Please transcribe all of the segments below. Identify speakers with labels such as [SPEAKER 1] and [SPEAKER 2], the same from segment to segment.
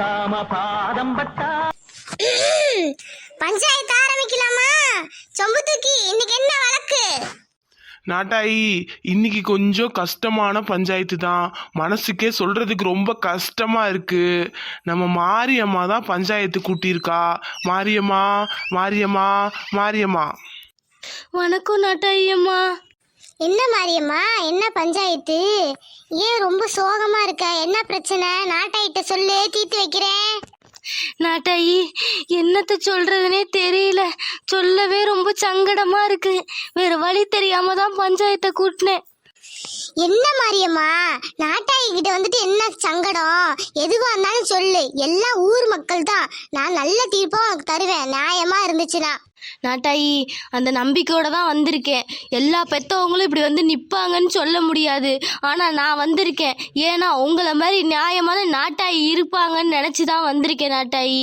[SPEAKER 1] பத்தாம பாதம் பத்தா
[SPEAKER 2] பஞ்சாயத்து ஆரம்பிக்கலாமா? சொம்பு தூக்கி இன்னைக்கு என்ன வழக்கு?
[SPEAKER 3] நாட்டாயி இன்னைக்கு கொஞ்சம் கஷ்டமான பஞ்சாயத்து தான். மனசுக்கே சொல்றதுக்கு ரொம்ப கஷ்டமா இருக்கு. நம்ம மாரியம்மா தான் பஞ்சாயத்து கூட்டியிருக்கா. மாரியம்மா மாரியம்மா மாரியம்மா.
[SPEAKER 4] வணக்கம் நாட்டாயம்மா
[SPEAKER 2] என்ன மாரியம்மா? என்ன பஞ்சாயத்து? ஏன் ரொம்ப சோகமா இருக்க? என்ன பிரச்சனை? நாட்டாயிட்ட சொல்லு தீர்த்து வைக்கிறேன்.
[SPEAKER 4] நாட்டாயி என்னத்த சொல்றதுனே தெரியல. சொல்லவே ரொம்ப சங்கடமா இருக்கு. வேற வழி தெரியாம தான் பஞ்சாயத்தை கூட்டினேன்.
[SPEAKER 2] என்ன மாரியம்மா? நாட்டாயி கிட்ட வந்துட்டு என்ன சங்கடம்? எதுவா இருந்தாலும் சொல்லு. எல்லாம் ஊர் மக்கள் தான். நான் நல்ல தீர்ப்பா உனக்கு தருவேன். நியாயமா இருந்துச்சுன்னா.
[SPEAKER 4] நாட்டாயி அந்த நம்பிக்கையோட தான் வந்திருக்கேன். எல்லா பெத்தவங்களும் இப்படி வந்து நிப்பாங்கன்னு சொல்ல முடியாது. ஆனா நான் வந்திருக்கேன். ஏன்னா உங்களை மாதிரி நியாயமான நாட்டாயி இருப்பாங்கன்னு நினைச்சு தான் வந்திருக்கேன் நாட்டாயி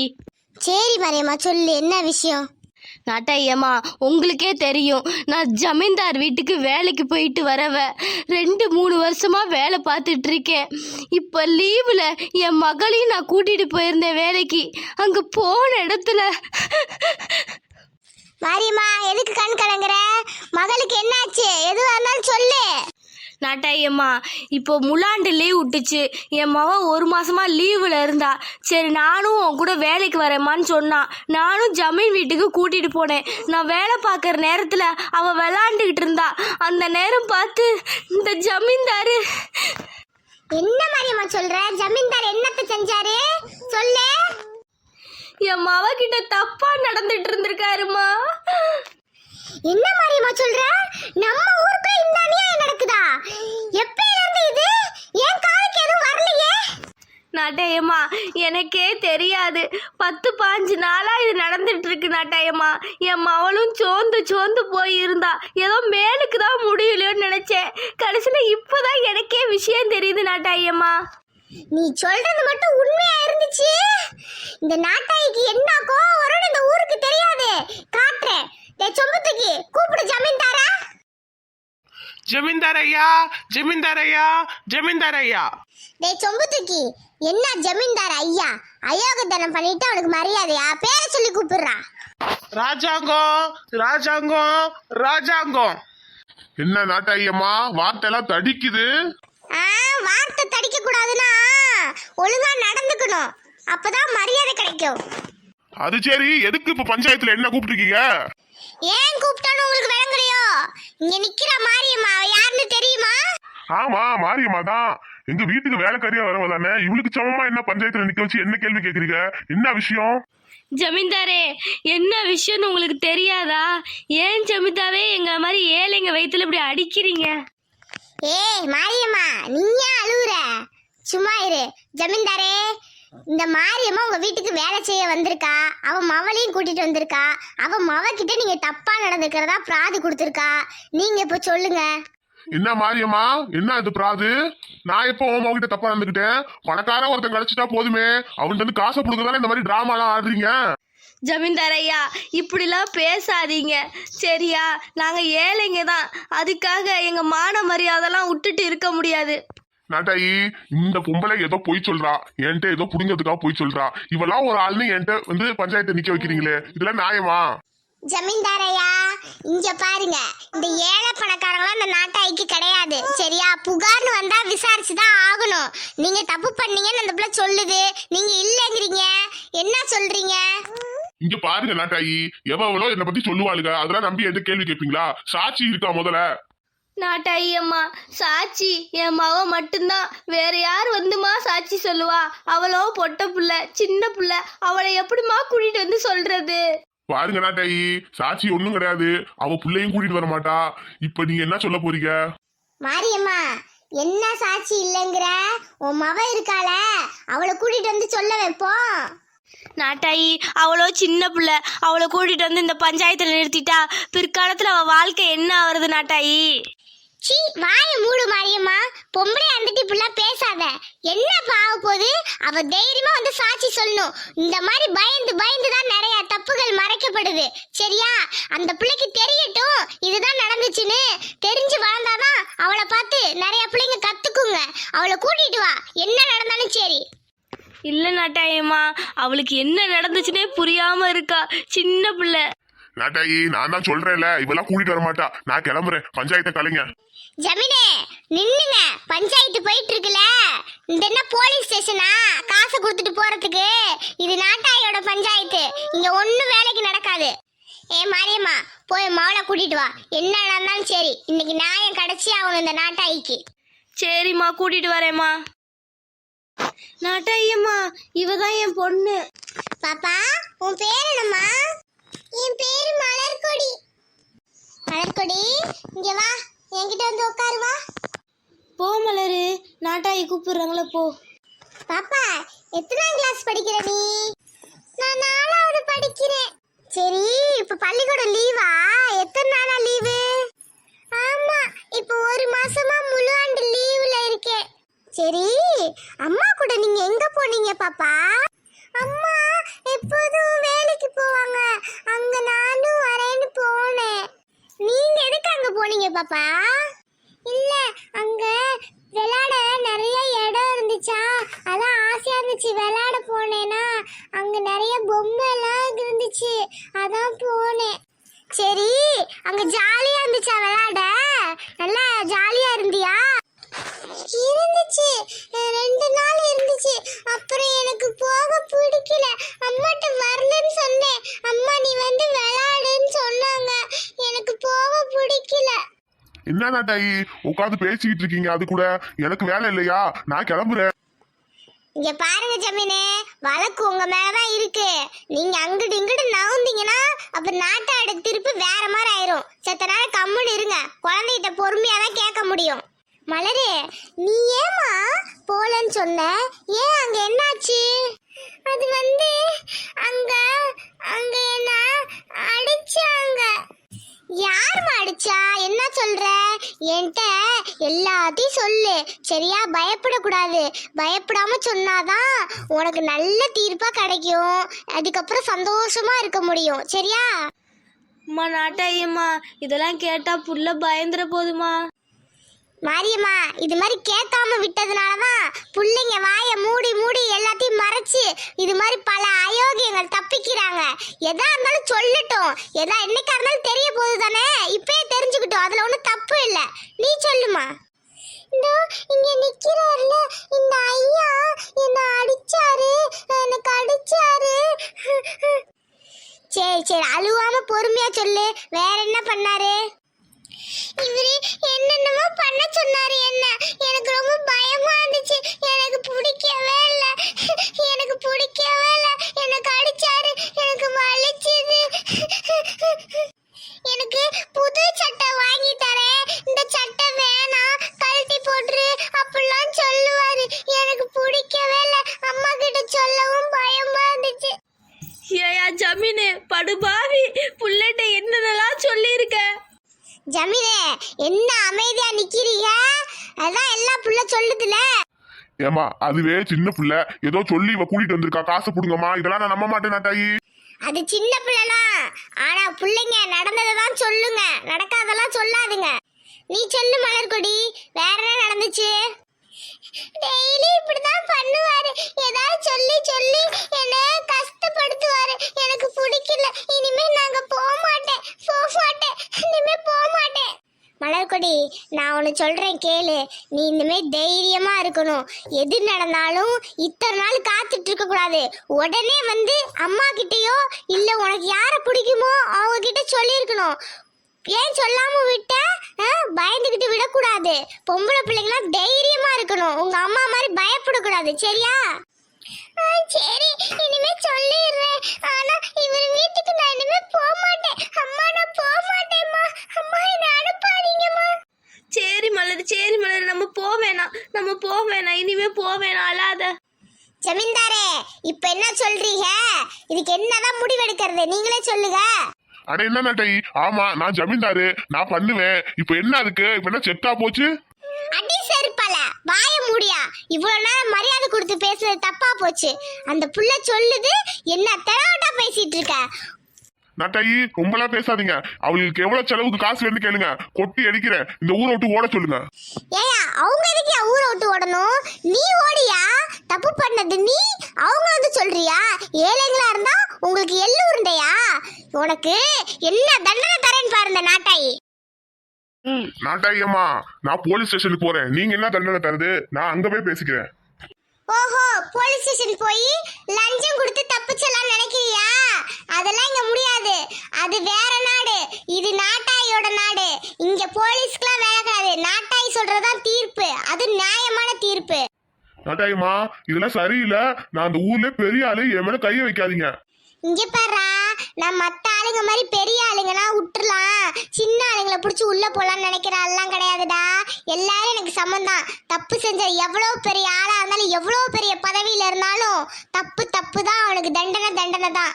[SPEAKER 2] சரி மாரியம்மா சொல்லு என்ன விஷயம்?
[SPEAKER 4] நாட்டாயம்மா உங்களுக்கே தெரியும். நான் ஜமீன்தார் வீட்டுக்கு வேலைக்கு போயிட்டு வரவ ரெண்டு மூணு வருஷமா வேலை பார்த்துட்டு இருக்கேன் இப்போ லீவில் என் மகளையும் நான் கூட்டிட்டு போயிருந்தேன் வேலைக்கு. அங்கே போன இடத்துல.
[SPEAKER 2] மாரியம்மா எதுக்கு கண் கலங்குற? மகளுக்கு என்னாச்சு? எதுவா இருந்தாலும் சொல்லு.
[SPEAKER 4] நாட்டாயம்மா இப்போ முலாண்டு லீவ் விட்டுச்சு. என் மவன் ஒரு மாசமா லீவில் இருந்தா சரி நானும் உன் கூட வேலைக்கு வரேம்மான்னு சொன்னான் நானும் ஜமீன் வீட்டுக்கு கூட்டிட்டு போனேன். நான் வேலை பார்க்குற நேரத்தில் அவள் விளாண்டுக்கிட்டு இருந்தா. அந்த நேரம் பார்த்து இந்த ஜமீன்தாரு.
[SPEAKER 2] என்ன மாரியம்மா சொல்ற? ஜமீன்தார் என்னத்த செஞ்சாரு? சொல்லு.
[SPEAKER 4] என் மவ கிட்ட தப்பா நடந்துட்டு இருந்திருக்காருமா.
[SPEAKER 2] என்ன மாரியம்மா சொல்ற? நம்ம ஊருக்குள்ள இந்த அநியாயம் நடக்குதா? எப்பயில இருந்து இது? ஏன் காலுக்கு எதுவும் வரலையே.
[SPEAKER 4] நாட்டாயம்மா எனக்கே தெரியாது. பத்து பாஞ்சு நாளா இது நடந்துட்டு இருக்கு நாட்டாயம்மா. என் மவளும் சோர்ந்து சோர்ந்து போய் இருந்தா ஏதோ மேலுக்கு தான் முடியலையோன்னு நினைச்சேன். கடைசியில் இப்போதான் எனக்கே விஷயம் தெரியுது நாட்டாயம்மா.
[SPEAKER 2] நீ சொல்றது மட்டும் உண்மையா இருந்துச்சு? இந்த நாட்டாய்க்கு என்ன கோவம் வரும்னு இந்த ஊருக்கு தெரியாது. காட்டுறேன் டேய் சொம்பத்துக்கு கூப்பிடு ஜமீன்தாரா.
[SPEAKER 3] ஜமீன்தார் ஐயா ஜமீன்தார் ஐயா ஜமீன்தார் ஐயா
[SPEAKER 2] டேய் சொம்பத்துக்கு என்ன ஜமீன்தார் ஐயா? அயோகத்தனம் பண்ணிட்டு அவனுக்கு மரியாதையா? பேரை சொல்லி கூப்பிடுறா.
[SPEAKER 3] ராஜாங்கம் ராஜாங்கம் ராஜாங்கம்.
[SPEAKER 5] என்ன நாட்டாயம்மா? வார்த்தையெல்லாம் தடிக்குது.
[SPEAKER 2] வார்த்தை தடிக்க கூடாதுன்னா ஒழுங்கா நடந்துக்கணும். அப்பதான் மரியாதை கிடைக்கும்.
[SPEAKER 5] அது சரி எதுக்கு இப்ப பஞ்சாயத்துல என்ன கூப்பிட்டுருக்கீங்க?
[SPEAKER 2] ஏன் கூப்பிட்டான்னு உங்களுக்கு விளங்கலையோ? இங்க நிக்கிற மாரியம்மா அவ யாருன்னு தெரியுமா?
[SPEAKER 5] ஆமா மாரியம்மா தான். எங்க வீட்டுக்கு வேலைக்காரியா வரவ தானே. இவளுக்கு சமமா என்ன பஞ்சாயத்துல நிக்க வச்சு என்ன கேள்வி கேக்குறீங்க? என்ன விஷயம்?
[SPEAKER 4] ஜமீன்தாரே என்ன விஷயம்னு உங்களுக்கு தெரியாதா? ஏன் ஜமீன்தாவே எங்க மாதிரி ஏழைங்க வயித்துல இப்படி அடிக்கிறீங்க?
[SPEAKER 2] ஏய் மாரியம்மா நீயா அழுகுற சும்மா இரு ஜமீன்தாரே. இந்த மாரியம்மா உங்க வீட்டுக்கு வேலை செய்ய வந்திருக்கா. அவ மவளையும் கூட்டிட்டு வந்திருக்கா. அவ மவ கிட்ட நீங்க தப்பா நடந்துக்கிறதா பிராது கொடுத்துருக்கா. நீங்க இப்ப சொல்லுங்க.
[SPEAKER 5] என்ன மாரியம்மா? என்ன இது பிராது? நான் எப்போ உன் மகிட்ட தப்பா நடந்துக்கிட்டேன்? பணக்கார ஒருத்தன் கிடைச்சிட்டா போதுமே. அவன்கிட்ட இருந்து காசை புடுங்கதானே இந்த மாதிரி டிராமாலாம் ஆடுறீங்க?
[SPEAKER 4] ஜமீன்தார் ஐயா இப்படிலாம் பேசாதீங்க. சரியா? நாங்கள் ஏழைங்க தான். அதுக்காக எங்கள் மான மரியாதைலாம் விட்டுட்டு இருக்க முடியாது.
[SPEAKER 5] நாட்டாயி இந்த பொம்பளை ஏதோ பொய் சொல்றா. என்கிட்ட ஏதோ புடுங்கிறதுக்காக பொய் சொல்றா. இவெல்லாம் ஒரு ஆள்னு என்கிட்ட வந்து பஞ்சாயத்தை நிக்க வைக்கிறீங்களே. இதெல்லாம் நியாயமா?
[SPEAKER 2] ஜமீன்தாரையா இங்க பாருங்க. இந்த ஏழை பணக்காரங்களாம் இந்த நாட்டாய்க்கு கிடையாது. சரியா? புகார்னு வந்தா விசாரிச்சுதான் ஆகணும். நீங்க தப்பு பண்ணீங்கன்னு அந்த பிள்ளை சொல்லுது. நீங்க இல்லைங்கிறீங்க. என்ன சொல்றீங்க?
[SPEAKER 5] இங்க பாருங்க நாட்டாயி எவ்வளோ என்னை பத்தி சொல்லுவாளுங்க. அதெல்லாம் நம்பி என்கிட்ட கேள்வி கேட்பீங்களா? சாட்சி இருக்கா முதல்ல?
[SPEAKER 4] நாட்டாயி அம்மா சாட்சி. என் மக மட்டும்தான். வேற யார் வந்துமா சாட்சி சொல்லுவா? அவளோ பொட்ட புள்ள சின்ன புள்ள. அவளை எப்படிம்மா கூட்டிட்டு வந்து சொல்றது?
[SPEAKER 5] பாருங்க நாட்டாயி சாட்சி ஒண்ணும் கிடையாது. அவ புள்ளையும் கூட்டிட்டு வர மாட்டா. இப்ப நீங்க என்ன சொல்ல போறீங்க?
[SPEAKER 2] மாரியம்மா என்ன சாட்சி இல்லைங்கிற? உன் மவ இருக்காள. அவளை கூட்டிட்டு வந்து சொல்ல வைப்போம்.
[SPEAKER 4] நாட்டாயி அவளோ சின்ன பிள்ளை. அவளை கூட்டிட்டு வந்து இந்த பஞ்சாயத்துல நிறுத்திட்டா பிற்காலத்துல அவ வாழ்க்கை என்ன ஆகுறது நாட்டாயி?
[SPEAKER 2] சீ வாய மூடு மாரியம்மா. பொம்பளை அந்தட்டி இப்படிலாம் பேசாத. என்ன பாவ போது? அவ தைரியமா வந்து சாட்சி சொல்லணும். இந்த மாதிரி பயந்து பயந்து தான் நிறைய தப்புகள் மறைக்கப்படுது. சரியா? அந்த பிள்ளைக்கு தெரியட்டும். இதுதான் நடந்துச்சுன்னு. தெரிஞ்சு வளர்ந்தாதான் அவளை பார்த்து நிறைய பிள்ளைங்க கத்துக்குங்க. அவளை கூட்டிட்டு வா. என்ன நடந்தாலும் சரி.
[SPEAKER 4] இல்லை நாட்டாயம்மா அவளுக்கு என்ன நடந்துச்சுன்னே புரியாம இருக்கா. சின்ன பிள்ளை.
[SPEAKER 5] நாட்டாயி நான் தான் சொல்றேன்ல. இவெல்லாம் கூட்டிட்டு வர மாட்டா நான் கிளம்புறேன். பஞ்சாயத்தை கலைங்க.
[SPEAKER 2] ஜமீனே நின்னுங்க பஞ்சாயத்து போயிட்டு இருக்குல்ல இந்த என்ன போலீஸ் ஸ்டேஷனா? காசு கொடுத்துட்டு போறதுக்கு. இது நாட்டாயோட பஞ்சாயத்து. இங்க ஒண்ணும் வேலைக்கு நடக்காது. ஏ மாரியம்மா போய் மவளை கூட்டிட்டு வா. என்ன நடந்தாலும் சரி. இன்னைக்கு நியாயம் கிடைச்சி ஆகணும் இந்த நாட்டாய்க்கு
[SPEAKER 4] சரிம்மா கூட்டிட்டு வரேம்மா. நாட்டாயம்மா இவ தான் என் பொண்ணு.
[SPEAKER 2] பாப்பா உன் பேர் என்னம்மா? என் பேரு மலர்கொடி. மலர்கொடி இங்க வா என்கிட்ட வந்து உட்காரு வா.
[SPEAKER 4] போ மலரு நாட்டாயி கூப்பிடுறாங்களே போ.
[SPEAKER 2] பாப்பா எத்தனாம் கிளாஸ் படிக்கிற நீ? நான் நாலாவது படிக்கிறேன். சரி இப்ப பள்ளிக்கூடம் லீவா எத்தனை நாளா லீவு ஆமா இப்ப ஒரு மாசமா முழு ஆண்டு இருக்கேன் சரி அம்மா கூட நீங்க எங்க போனீங்க பாப்பா? அம்மா எப்போதும் வேலைக்கு போவாங்க. அங்க நானும் வரேன்னு போனேன். நீங்க எதுக்கு அங்க போனீங்க பாப்பா? இல்ல அங்க விளையாட நிறைய இடம் இருந்துச்சா? அதான் ஆசையா இருந்துச்சு விளையாட போனேனா அங்க நிறைய பொம்மை எல்லாம் இருந்துச்சு. அதான் போனேன். சரி அங்க ஜா இருந்துச்சா விளையாட நல்லா ஜாலியா இருந்தியா இருந்துச்சு அஹ் ரெண்டு நாள் இருந்துச்சு அப்புறம் எனக்கு போக பிடிக்கல அம்மாட்ட வரலன்னு சொன்னேன் அம்மா நீ வந்து விளையாடுன்னு சொன்னாங்க எனக்கு போக பிடிக்கல
[SPEAKER 5] என்ன நாட்டாயி உட்காந்து பேசிக்கிட்டு இருக்கீங்க அது கூட. எனக்கு வேலை இல்லையா? நான் கிளம்புறேன்.
[SPEAKER 2] இங்க பாருங்க ஜமீனே வழக்கு உங்க மேலதான் இருக்கு. நீங்க அங்கிட்டு இங்கிட்டு நவுந்தீங்கன்னா அப்ப நாட்டாடு திருப்பி வேற மாதிரி ஆயிரும். செத்த நேரம் கம்முன்னு இருங்க. குழந்தைகிட்ட பொறுமையா தான் கேட்க முடியும். மலரே நீ ஏமா போலன்னு சொன்ன? ஏன் அங்க என்னாச்சு? அது வந்து அங்க அங்க என்ன அடிச்சாங்க. யாரும்மா அடிச்சா என்ன சொல்ற? என்கிட்ட எல்லாத்தையும் சொல்லு. சரியா? பயப்படக்கூடாது. பயப்படாம சொன்னாதான் உனக்கு நல்ல தீர்ப்பா கிடைக்கும். அதுக்கப்புறம் சந்தோஷமா இருக்க முடியும். சரியா?
[SPEAKER 4] அம்மா நாட்டாயம்மா இதெல்லாம் கேட்டா புள்ள பயந்துட போதுமா?
[SPEAKER 2] மாரியம்மா இது மாதிரி கேட்காம விட்டதுனாலதான் பிள்ளைங்க வாயை மூடி மூடி எல்லாத்தையும் மறைச்சு இது மாதிரி பல அயோக்கியங்கள் தப்பிக்கிறாங்க. எதா இருந்தாலும் சொல்லட்டும். எதா என்னைக்கா இருந்தாலும் தெரிய போகுது தானே இப்பயே தெரிஞ்சுக்கிட்டோம். அதுல ஒன்றும் தப்பு இல்லை. நீ சொல்லுமா. இதோ இங்க நிக்கிறாருல. இந்த ஐயா என்ன அடிச்சாரு? எனக்கு அடிச்சாரு. சரி சரி. அழுவாம பொறுமையா சொல்லு. வேற என்ன பண்ணாரு? இவரு என்னென்னமோ பண்ண சொன்னாரு என்ன? எனக்கு ரொம்ப பயமா இருந்துச்சு. எனக்கு பிடிக்கவே இல்ல. எனக்கு பிடிக்கவே இல்ல. எனக்கு அடிச்சாரு எனக்கு வலிச்சது. எனக்கு புது சட்டை வாங்கி தரேன். இந்த சட்டை வேணாம் கழட்டி போட்டுரு அப்படிலாம் சொல்லுவாரு எனக்கு பிடிக்கவே இல்ல அம்மா கிட்ட சொல்லவும் பயமா இருந்துச்சு
[SPEAKER 4] ஏயா ஜமீனு படுபாவி புள்ளட்ட என்னென்னலாம் சொல்லியிருக்க
[SPEAKER 2] ஜமீனே என்ன அமைதியா நிக்கிறீங்க அதான் எல்லாம் புள்ள சொல்லுதுல
[SPEAKER 5] ஏமா அதுவே சின்ன பிள்ளை. ஏதோ சொல்லி இவ கூட்டிட்டு வந்திருக்கா. காசு புடுங்கம்மா. இதெல்லாம் நான் நம்ப மாட்டேன் நாட்டாயி
[SPEAKER 2] அது சின்ன பிள்ளைலாம். ஆனா பிள்ளைங்க நடந்ததை தான் சொல்லுங்க. நடக்காதெல்லாம் சொல்லாதுங்க. நீ சொல்லு மலர்கொடி. வேற என்ன நடந்துச்சு? டெய்லி இப்படிதான் பண்ணுவாரு. ஏதாவது சொல்லி சொல்லி என்ன கஷ்டப்படுத்துவாரு. எனக்கு பிடிக்கல. இனிமே நாங்க போக மாட்டேன். போக மாட்டேன் இனிமே போக மாட்டேன். மலர்கொடி நான் ஒன்று சொல்கிறேன் கேளு. நீ இந்தமாரி தைரியமாக இருக்கணும். எது நடந்தாலும் இத்தனை நாள் காத்துட்டு இருக்கக்கூடாது உடனே வந்து அம்மா கிட்டேயோ இல்லை உனக்கு யாரை பிடிக்குமோ அவங்க கிட்ட சொல்லியிருக்கணும். ஏன் சொல்லாம விட்ட? ஆ, விடக்கூடாது. பொம்பளை பிள்ளைங்களாம் தைரியமா இருக்கணும். உங்க அம்மா மாதிரி பயப்படக்கூடாது. சரியா? சரி இனிமே சொல்லிடுறேன். ஆனா இவர் வீட்டுக்கு நான் இனிமே போக மாட்டேன். அம்மா நான் போக மாட்டேம்மா அம்மா என்ன அனுப்பாதீங்கம்மா.
[SPEAKER 4] சரி மலர் சரி மலர். நம்ம போவேணாம் நம்ம போவேணாம் இனிமே போவேணாம் அழாத.
[SPEAKER 2] ஜமீன்தாரே இப்ப என்ன சொல்றீங்க? இதுக்கு என்னதான் முடிவெடுக்கிறது? நீங்களே சொல்லுங்க.
[SPEAKER 5] அட என்ன நாட்டாயி ஆமா நான் ஜமீன்தாரு. நான் பண்ணுவேன். இப்ப என்ன அதுக்கு இப்ப என்ன செத்தா போச்சு?
[SPEAKER 2] அடி செருப்பால வாய மூடியா. இவ்வளவு நேரம் மரியாதை கொடுத்து பேசுறது தப்பா போச்சு. அந்த புள்ள சொல்லுது என்ன தெளவட்டா பேசிட்டு இருக்க?
[SPEAKER 5] நட்டாயி ரொம்பலாம் பேசாதீங்க. அவளுக்கு எவ்வளவு செலவுக்கு காசு வேணும்னு கேளுங்க. கொட்டி அடிக்கிறேன் இந்த ஊரை விட்டு ஓட சொல்லுங்க.
[SPEAKER 2] ஏயா அவங்க எதுக்கு என் ஊரை விட்டு ஓடணும்? நீ ஓடியா? தப்பு பண்ணது நீ? அவங்க வந்து சொல்றியா? ஏழைங்களா இருந்தா உங்களுக்கு எள்ளு உருண்டையா? உனக்கு என்ன தண்டனை தரேன்னு பாரு இந்த நாட்டாயி.
[SPEAKER 5] நாட்டாயி அம்மா நான் போலீஸ் ஸ்டேஷனுக்கு போறேன். நீங்க என்ன தண்டனை தருது? நான் அங்க போய் பேசிக்கிறேன்.
[SPEAKER 2] ஓஹோ போலீஸ் ஸ்டேஷன் போய் லஞ்சம் கொடுத்து தப்பிச்சலாம் நினைக்கிறியா? அதெல்லாம் இங்க முடியாது. அது வேற நாடு. இது நாட்டாயோட நாடு. இங்க போலீஸ்க்குலாம் வேலை கிடையாது. நாட்டாய் சொல்றதுதான் தீர்ப்பு. அது நியாயமான தீர்ப்பு.
[SPEAKER 5] நாட்டாயம்மா இதெல்லாம் சரியில்லை. நான் அந்த ஊர்ல பெரிய ஆளு என் மேல கைய வைக்காதீங்க.
[SPEAKER 2] இங்க பாரா நான் மற்ற ஆளுங்க மாதிரி பெரிய ஆளுங்கலாம் விட்டுறலாம் சின்ன ஆளுங்களை பிடிச்சி உள்ளே போகலான்னு நினைக்கிற ஆள்லாம் கிடையாதுடா. எல்லாரும் எனக்கு சம்மந்தான் தப்பு செஞ்ச எவ்வளோ பெரிய ஆளாக இருந்தாலும் எவ்வளோ பெரிய பதவியில் இருந்தாலும் தப்பு தப்பு தான் அவனுக்கு தண்டனை தண்டனை தான்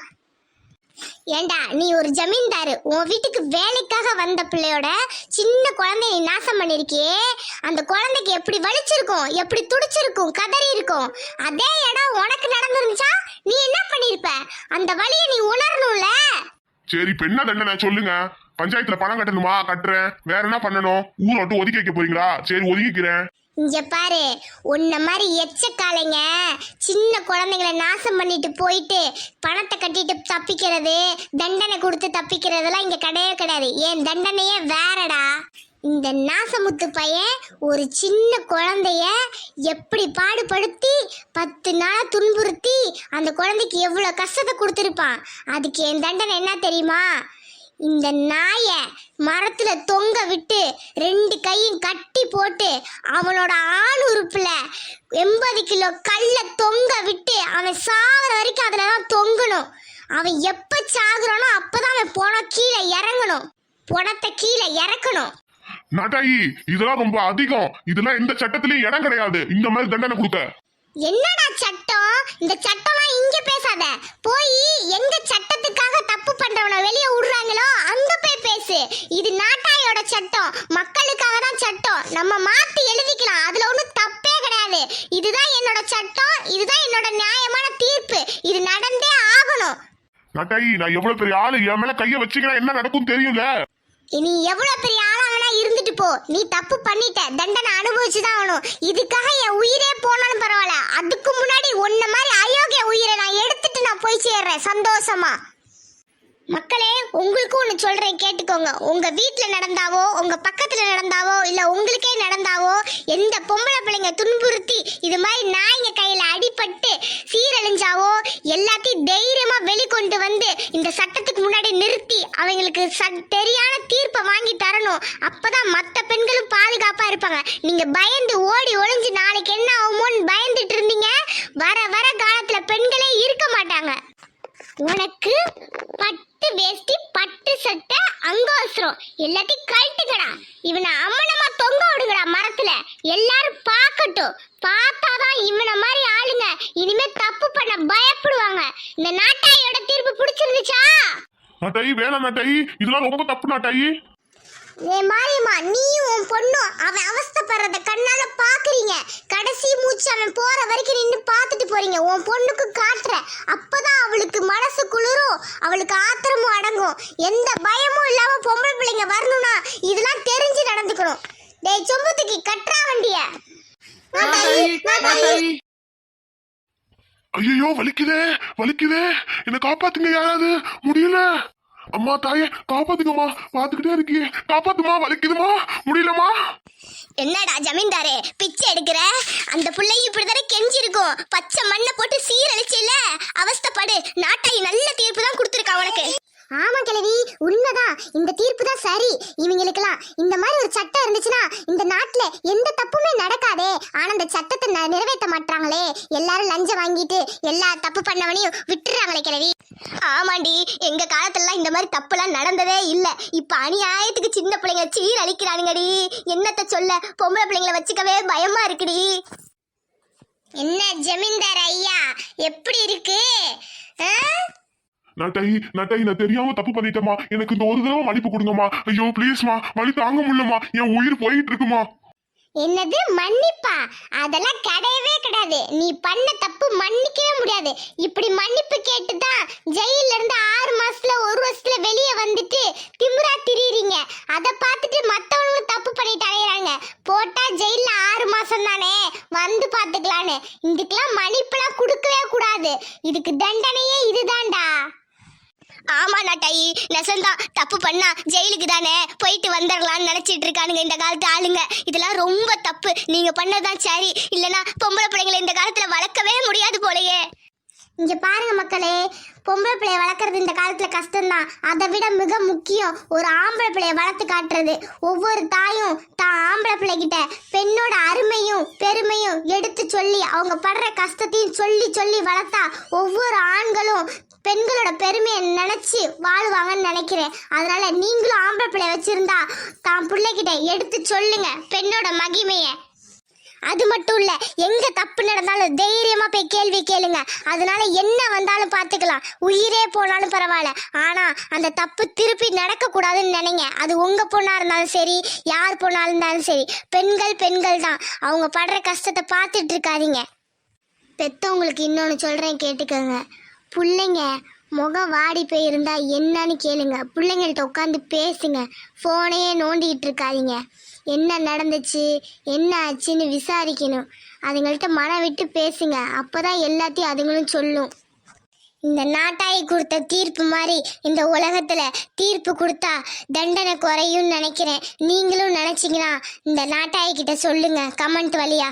[SPEAKER 2] ஏண்டா நீ ஒரு ஜமீன்தாரு. உன் வீட்டுக்கு வேலைக்காக வந்த பிள்ளையோட சின்ன குழந்தைய நீ நாசம் பண்ணிருக்கியே. அந்த குழந்தைக்கு எப்படி வலிச்சிருக்கும் எப்படி துடிச்சிருக்கும் கதறி இருக்கும். அதே இடம் உனக்கு நடந்துருந்துச்சா? நீ என்ன பண்ணிருப்ப? அந்த வலியை நீ உணரணும்ல?
[SPEAKER 5] சரி இப்ப என்ன தண்டனை சொல்லுங்க. பஞ்சாயத்துல பணம் கட்டணுமா? கட்டுறேன். வேற என்ன பண்ணணும்? ஊரை மட்டும் ஒதுக்கி வைக்க போறீங்களா? சரி ஒதுக்கிக்கிறேன்.
[SPEAKER 2] இங்க பாரு உன்ன மாதிரி எச்சக்காலைங்க சின்ன குழந்தைங்களை நாசம் பண்ணிட்டு போயிட்டு பணத்தை கட்டிட்டு தப்பிக்கிறது தண்டனை கொடுத்து தப்பிக்கிறதெல்லாம் இங்க கிடையவே கிடையாது. என் தண்டனையே வேறடா. இந்த நாசமுத்து பையன் ஒரு சின்ன குழந்தைய எப்படி பாடுபடுத்தி பத்து நாள் துன்புறுத்தி அந்த குழந்தைக்கு எவ்வளோ கஷ்டத்தை கொடுத்துருப்பான்? அதுக்கு என் தண்டனை என்ன தெரியுமா? இந்த நாயை மரத்துல தொங்க விட்டு ரெண்டு கையும் கட்டி போட்டு அவனோட ஆண் உறுப்புல எண்பது கிலோ கல்ல தொங்க விட்டு அவன் சாகிற வரைக்கும் அதுல தான் தொங்கணும். அவன் எப்ப சாகுறானோ அப்பதான் அவன் போன கீழே இறங்கணும். புணத்தை கீழே இறக்கணும்.
[SPEAKER 5] நாட்டாயி இதெல்லாம் ரொம்ப அதிகம். இதெல்லாம் எந்த சட்டத்திலயும் இடம் கிடையாது. இந்த மாதிரி தண்டனை கொடுக்க.
[SPEAKER 2] என்னடா சட்டம்? இந்த சட்டம்லாம் இங்க பேசாத. போய் எங்க சட்டத்துக்காக தப்பு பண்றவன வெளியே விடுறாங்களோ அங்க போய் பேசு. இது நாட்டாயோட சட்டம். மக்களுக்காக தான் சட்டம். நம்ம மாத்தி எழுதிக்கலாம். அதுல ஒண்ணும் தப்பே கிடையாது. இதுதான் என்னோட சட்டம். இதுதான் என்னோட நியாயமான தீர்ப்பு. இது நடந்தே ஆகணும்.
[SPEAKER 5] நாட்டாயி நான் எவ்வளவு பெரிய ஆளு? என் மேல கைய வச்சீங்கன்னா என்ன நடக்கும் தெரியும்ல?
[SPEAKER 2] நீ எவ்வளவு பெரிய இருந்துட்டு போ. நீ தப்பு பண்ணிட்ட. தண்டனை அனுபவிச்சுதான் ஆகணும். இதுக்காக என் உயிரே போனாலும் பரவாயில்ல. அதுக்கு முன்னாடி உன்ன மாதிரி அயோக்கிய உயிரை நான் எடுத்துட்டு நான் போய் சேர்றேன். சந்தோஷமா? மக்களே உங்களுக்கும் ஒன்று சொல்கிறேன் கேட்டுக்கோங்க. உங்கள் வீட்டில் நடந்தாவோ உங்கள் பக்கத்தில் நடந்தாவோ இல்லை உங்களுக்கே நடந்தாவோ எந்த பொம்பளை பிள்ளைங்க துன்புறுத்தி இது மாதிரி நாய்ங்க கையில் அடிபட்டு சீரழிஞ்சாவோ எல்லாத்தையும் தைரியமாக வெளிக்கொண்டு வந்து இந்த சட்டத்துக்கு முன்னாடி நிறுத்தி அவங்களுக்கு ச- சரியான தீர்ப்பை வாங்கி தரணும். அப்போ தான் மற்ற பெண்களும் பாதுகாப்பாக இருப்பாங்க. நீங்கள் பயந்து ஓடி ஒளிஞ்சு நாளைக்கு என்ன ஆகுமோன்னு பயந்துட்டு இருந்தீங்க. வர வர காலத்தில் பெண்களே இருக்க மாட்டாங்க. உனக்கு பட்டு வேஷ்டி பட்டு சட்டை அங்கோசரம் எல்லாத்தையும் கழட்டுக்கடா. இவனை அம்மனமா தொங்க விடுங்கடா மரத்துல. எல்லாரும் பார்க்கட்டும். பார்த்தாதான் இவனை மாதிரி ஆளுங்க. இனிமே தப்பு பண்ண பயப்படுவாங்க. இந்த நாட்டாயோட தீர்ப்பு பிடிச்சிருந்துச்சா?
[SPEAKER 5] நாட்டாயி வேணாம் நாட்டாயி. இதெல்லாம் ரொம்ப தப்பு நாட்டாயி.
[SPEAKER 2] ஏ மாரியம்மா நீயும் உன் பொண்ணும் அவன் அவஸ்தைப்படுறத கண்ணால பாக்குறீங்க கடைசி மூச்சு அவன் போற வரைக்கும் நின்று பார்த்துட்டு போறீங்க. உன் பொண்ணுக்கு காட்டுற அப்பதான் அவளுக்கு மனசு குளிரும் அவளுக்கு ஆத்திரமும் அடங்கும். எந்த பயமும் இல்லாம பொம்பளை பிள்ளைங்க வரணும்னா இதெல்லாம் தெரிஞ்சு நடந்துக்கணும். டேய் சொம்புத்துக்கு கட்டுறா வண்டிய.
[SPEAKER 5] ஐயோ வலிக்குதே வலிக்குதே. என்ன காப்பாத்துங்க யாராவது. முடியல. அம்மா தாயே காப்பாத்துக்கம்மா பாத்துக்கிட்டே இருக்கியே காப்பாத்துமா வலிக்குதுமா முடியலமா
[SPEAKER 2] என்னடா ஜமீன்தாரே பிச்சை எடுக்கிற? அந்த புள்ளை இப்படிதானே கெஞ்சி இருக்கும் பச்சை மண்ணை போட்டு சீரழிச்சுல அவஸ்தப்படு. நாட்டாய் நல்ல தீர்ப்பு தான் கொடுத்துருக்கா உனக்கு. ஆமா கிழவி உண்மைதான். இந்த தீர்ப்பு தான் சரி. இவங்களுக்கெல்லாம் இந்த மாதிரி ஒரு சட்டம் இருந்துச்சுன்னா இந்த நாட்டுல எந்த தப்புமே நடக்காதே. ஆனா இந்த சட்டத்தை நிறைவேற்ற மாட்டாங்களே எல்லாரும் லஞ்சம் வாங்கிட்டு எல்லா தப்பு பண்ணவனையும் விட்டுறாங்களே கிழவி. ஆமாண்டி எங்க காலத்துலலாம் இந்த மாதிரி தப்புலாம் நடந்ததே இல்ல. இப்ப அநியாயத்துக்கு சின்ன பிள்ளைங்க சீர் அழிக்கிறானுங்கடி என்னத்த சொல்ல? பொம்பளை பிள்ளைங்களை வச்சுக்கவே பயமா இருக்குடி. என்ன ஜமீன்தார் ஐயா? எப்படி இருக்கு? ஆ?
[SPEAKER 5] நாட்டாயி நாட்டாயி நான் தெரியாம தப்பு பண்ணிட்டேமா எனக்கு இந்த ஒரு தடவை மன்னிப்பு கொடுங்கம்மா. ஐயோ ப்ளீஸ்மா வழி தாங்க முடியலம்மா. என் உயிர் போயிட்டு இருக்குமா?
[SPEAKER 2] என்னது? மன்னிப்பா? அதெல்லாம் கிடையவே கிடையாது. நீ பண்ண தப்பு மன்னிக்கவே முடியாது. இப்படி மன்னிப்பு கேட்டு தான் ஜெயில இருந்து ஆறு மாசத்துல ஒரு வருஷத்துல வெளியே வந்துட்டு திமிரா திரியுறீங்க. அதை பார்த்துட்டு மத்தவங்களும் தப்பு பண்ணிட்டு அலையறாங்க. போட்டா ஜெயில ஆறு மாசம் தானே? வந்து பாத்துக்கலான்னு இதுக்கெல்லாம் மன்னிப்புலாம் கொடுக்கவே கூடாது. இதுக்கு தண்டனையே இதுதான்டா. ஆமா நாட்டாயி நெசந்தான் தப்பு பண்ணா ஜெயிலுக்கு தானே போயிட்டு வந்துடலாம்னு நினைச்சிட்டு இருக்கானுங்க இந்த காலத்து ஆளுங்க. இதெல்லாம் ரொம்ப தப்பு. நீங்க பண்ணதான் சரி. இல்லனா பொம்பளை பிள்ளைங்களை இந்த காலத்துல வளர்க்கவே முடியாது போலயே. இங்க பாருங்க மக்களே பொம்பளை பிள்ளைய வளர்க்குறது இந்த காலத்துல கஷ்டம்தான். அதை விட மிக முக்கியம் ஒரு ஆம்பளை பிள்ளைய வளர்த்து காட்டுறது. ஒவ்வொரு தாயும் தான் ஆம்பளை பிள்ளைகிட்ட பெண்ணோட அருமையும் பெருமையும் எடுத்து சொல்லி அவங்க படுற கஷ்டத்தையும் சொல்லி சொல்லி வளர்த்தா ஒவ்வொரு ஆண்களும் பெண்களோட பெருமையை நினைச்சு வாழுவாங்கன்னு நினைக்கிறேன். அதனால நீங்களும் ஆம்பளை பிள்ளை வச்சிருந்தா தான் பிள்ளைகிட்ட எடுத்து சொல்லுங்க பெண்ணோட மகிமையை. அது மட்டும் இல்ல எங்க தப்பு நடந்தாலும் தைரியமா போய் கேள்வி கேளுங்க. அதனால என்ன வந்தாலும் பாத்துக்கலாம். உயிரே போனாலும் பரவாயில்ல. ஆனா அந்த தப்பு திருப்பி நடக்க கூடாதுன்னு நினைங்க. அது உங்க பொண்ணா இருந்தாலும் சரி யார் பொண்ணா இருந்தாலும் சரி பெண்கள் பெண்கள் தான். அவங்க படுற கஷ்டத்தை பார்த்துட்டு இருக்காதீங்க. பெத்தவங்களுக்கு இன்னொன்று சொல்கிறேன் கேட்டுக்கோங்க. பிள்ளைங்க முகம் வாடி போயிருந்தா என்னன்னு கேளுங்க. பிள்ளைங்கள்ட்ட உட்காந்து பேசுங்க. ஃபோனையே நோண்டிக்கிட்டு இருக்காதீங்க. என்ன நடந்துச்சு? என்ன ஆச்சுன்னு விசாரிக்கணும். அதுங்கள்ட்ட மனம் விட்டு பேசுங்க. அப்போ தான் எல்லாத்தையும் அதுங்களும் சொல்லும். இந்த நாட்டாய் கொடுத்த தீர்ப்பு மாதிரி இந்த உலகத்தில் தீர்ப்பு கொடுத்தா தண்டனை குறையும்னு நினைக்கிறேன். நீங்களும் நினச்சிங்கன்னா இந்த நாட்டாய்கிட்ட சொல்லுங்கள் கமெண்ட் வழியா.